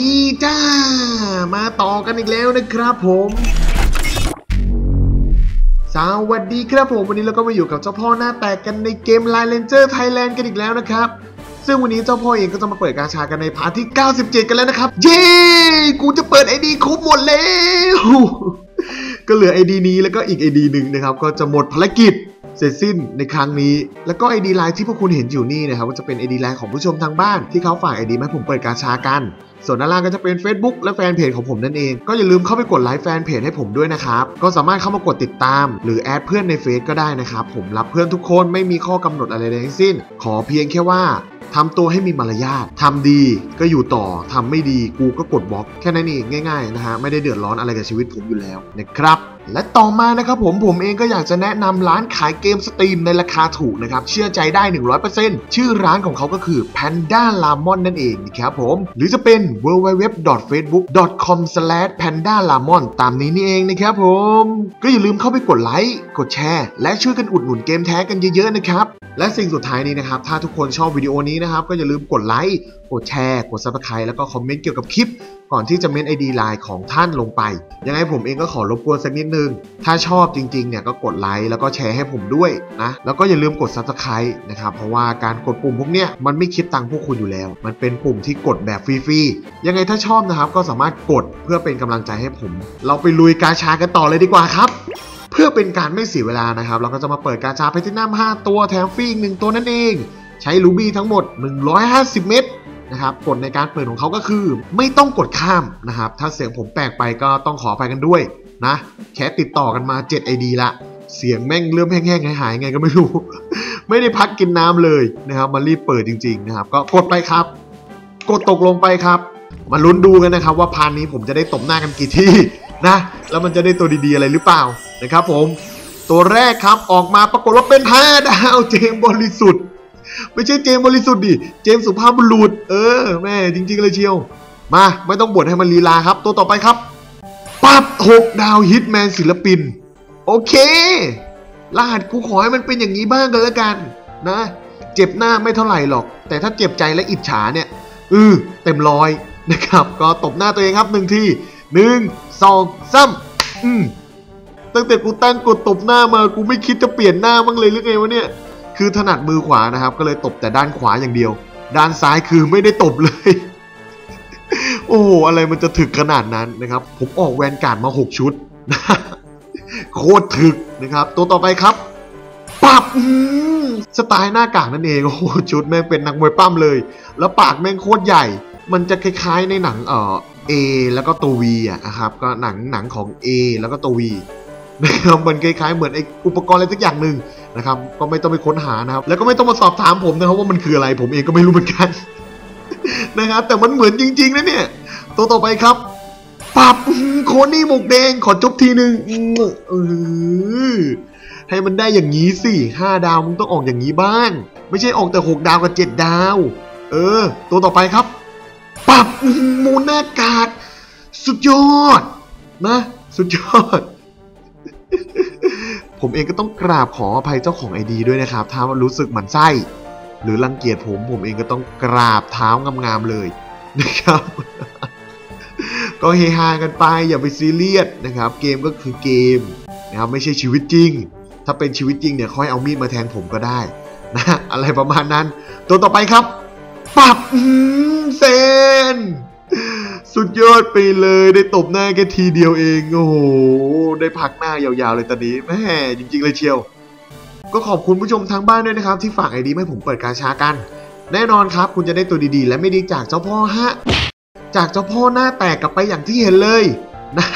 ดีจ้า มาต่อกันอีกแล้วนะครับผม สวัสดีครับผม วันนี้เราก็มาอยู่กับเจ้าพ่อหน้าแตกกันในเกม Line Ranger Thailand กันอีกแล้วนะครับ ซึ่งวันนี้เจ้าพ่อเองก็จะมาเปิดการชากันในพาร์ทที่ 97 กันแล้วนะครับ เย้ กูจะเปิดไอดีครบหมดแล้ว ก็เหลือไอดีนี้แล้วก็อีกไอดีหนึ่งนะครับ ก็จะหมดภารกิจ เสร็จสิ้นในครั้งนี้ แล้วก็ไอดีไลน์ที่พวกคุณเห็นอยู่นี่นะครับก็จะเป็นไอดีไลน์ของผู้ชมทางบ้านที่เขาฝากไอดีมาให้ผมเปิดการชากัน ส่วนด้านล่างก็จะเป็น Facebook และแฟนเพจของผมนั่นเองก็อย่าลืมเข้าไปกดไลค์แฟนเพจให้ผมด้วยนะครับก็สามารถเข้ามากดติดตาม หรือแอดเพื่อนในเฟซก็ได้นะครับผมรับเพื่อนทุกคนไม่มีข้อกำหนดอะไรใดทั้งสิ้น ขอเพียงแค่ว่าทำตัวให้มีมารยาททำดีก็อยู่ต่อ ทำไม่ดีกูก็กดบล็อก แค่นั้นเองง่ายๆนะฮะ ไม่ได้เดือดร้อนอะไรกับชีวิตผมอยู่แล้วนะครับ และต่อมานะครับผมผมเองก็อยากจะแนะนำร้านขายเกมสตรีมในราคาถูกนะครับ เชื่อใจได้ 100%ชื่อร้านของเขาก็คือ Panda Lamon นั่นเองนะครับผม หรือจะเป็น www.facebook.com/pandalamon ตามนี้นี่เองนะครับผม ก็อย่าลืมเข้าไปกดไลค์กดแชร์ และช่วยกันอุดหนุนเกมแท้กันเยอะๆนะครับและสิ่งสุดท้ายนี้นะครับ ถ้าทุกคนชอบวิดีโอนี้นะครับ ก็อย่าลืมกดไลค์ กดแชร์ กด subscribe แล้วก็คอมเมนต์เกี่ยวกับคลิปก่อนที่จะเม้นไอดีไลน์ของท่านลงไป ยังไงผมเองก็ขอรบกวนสักนิดนึง ถ้าชอบจริงๆเนี่ยก็กดไลค์แล้วก็แชร์ให้ผมด้วยนะ แล้วก็อย่าลืมกด subscribe นะครับ เพราะว่าการกดปุ่มพวกเนี้ยมันไม่คิดตังค์พวกคุณอยู่แล้ว มันเป็นปุ่มที่กดแบบฟรีๆ ยังไงถ้าชอบนะครับก็สามารถกดเพื่อเป็นกำลังใจให้ผม เราไปลุยกาชากันต่อเลยดีกว่าครับเพื่อเป็นการไม่เสียเวลานะครับ เราก็จะมาเปิดกาชาแพทินัม5 ตัวแถมฟรีอีกหนึ่งตัวนั่นเอง ใช้ลูบี้ทั้งหมด 150 เม็ด นะครับกฎในการเปิดของเขาก็คือ ไม่ต้องกดข้ามนะครับ ถ้าเสียงผมแปลกไปก็ต้องขอไปกันด้วยนะแค่ติดต่อกันมา 7 ID ละ เสียงแม่งเริ่มแห้งๆหายๆไงก็ไม่รู้ ไม่ได้พักกินน้ำเลยนะครับมารีบเปิดจริง ๆ นะครับ ก็กดไปครับ กดตกลงไปครับ มาลุ้นดูกันนะครับ ว่าพานนี้ผมจะได้ตบหน้ากันกี่ที่นะ แล้วมันจะได้ตัวดีๆอะไรหรือเปล่านะครับ ผม ตัวแรกครับออกมาปรากฏว่าเป็น5ดาวเจมบริสุทธิ์ ไม่ใช่เจมส์บริสุทธิ์ดิเจมส์สุภาพบุรุษ เออแม่จริง ๆ เลยเชียว มาไม่ต้องบ่นให้มันลีลาครับ ตัวต่อไปครับปั๊บหกดาวฮิตแมนศิลปิน โอเค รหัสกูขอให้มันเป็นอย่างนี้บ้างกันแล้วกัน นะ เจ็บหน้าไม่เท่าไหร่หรอก แต่ถ้าเจ็บใจและอิจฉาเนี่ยอือเต็มร้อยนะครับ ก็ตบหน้าตัวเองครับหนึ่งทีหนึ่งสองสามอืมตั้งแต่กูตั้งกดตบหน้ามากูไม่คิดจะเปลี่ยนหน้าบ้างเลยหรือไงวะเนี่ย คือถนัดมือขวานะครับ ก็เลยตบแต่ด้านขวาอย่างเดียว ด้านซ้ายคือไม่ได้ตบเลย โอ้โหอะไรมันจะถึกขนาดนั้นนะครับ ผมออกแวนการ์ดมา 6 ชุดนะโคตรถึกนะครับ ตัวต่อไปครับปับสไตล์หน้ากากนั่นเองโอ้โหชุดแม่งเป็นนักมวยปั้มเลย แล้วปากแม่งโคตรใหญ่ มันจะคล้ายๆในหนังเอ่อ A แล้วก็ตัว V อะนะครับ ก็หนังหนังของ A แล้วก็ตัว V นะครับมันคล้ายๆเหมือนไออุปกรณ์อะไรสักอย่างหนึ่งนะครับก็ไม่ต้องไปค้นหานะครับ แล้วก็ไม่ต้องมาสอบถามผมนะครับว่ามันคืออะไรผมเองก็ไม่รู้เหมือนกันนะครับแต่มันเหมือนจริงๆนะเนี่ยตัวต่อไปครับปับโคนี่หมกแดงขอจบทีหนึ่งเออให้มันได้อย่างนี้สิห้าดาวมึงต้องออกอย่างนี้บ้าง ไม่ใช่ออกแต่หกดาวกับเจ็ดดาว เออ ตัวต่อไปครับปับอื้อหือมูนากาศสุดยอด นะ สุดยอด ผมเองก็ต้องกราบขออภัยเจ้าของไอดีด้วยนะครับ ถ้ารู้สึกหมันไส้ หรือรังเกียจผมผมเองก็ต้องกราบเท้างามๆเลยนะครับ ก็เฮฮากันไปอย่าไปซีเรียสนะครับ เกมก็คือเกมนะครับไม่ใช่ชีวิตจริง ถ้าเป็นชีวิตจริงเนี่ยค่อยเอามีดมาแทงผมก็ได้นะอะไรประมาณนั้น ตัวต่อไปครับปับเซน สุดยอดไปเลยได้ตบหน้าแค่ทีเดียวเองโอ้โหได้พักหน้ายาวๆเลยตอนนี้แม่จริง ๆ เลยเชียว ก็ขอบคุณผู้ชมทางบ้านด้วยนะครับ ที่ฝากไอดีให้ผมเปิดการช้ากัน แน่นอนครับ คุณจะได้ตัวดีๆ และไม่ดีจากเจ้าพ่อฮะจากเจ้าพ่อหน้าแตกกลับไปอย่างที่เห็นเลยนะ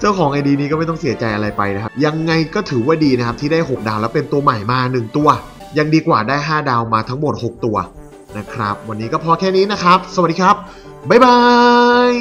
เจ้าของไอดีนี้ก็ไม่ต้องเสียใจอะไรไปนะครับ ยังไงก็ถือว่าดีนะครับที่ได้ 6 ดาวแล้วเป็นตัวใหม่มา 1 ตัว ยังดีกว่าได้ 5 ดาวมาทั้งหมด 6 ตัวนะครับ วันนี้ก็พอแค่นี้นะครับ สวัสดีครับ บ๊ายบาย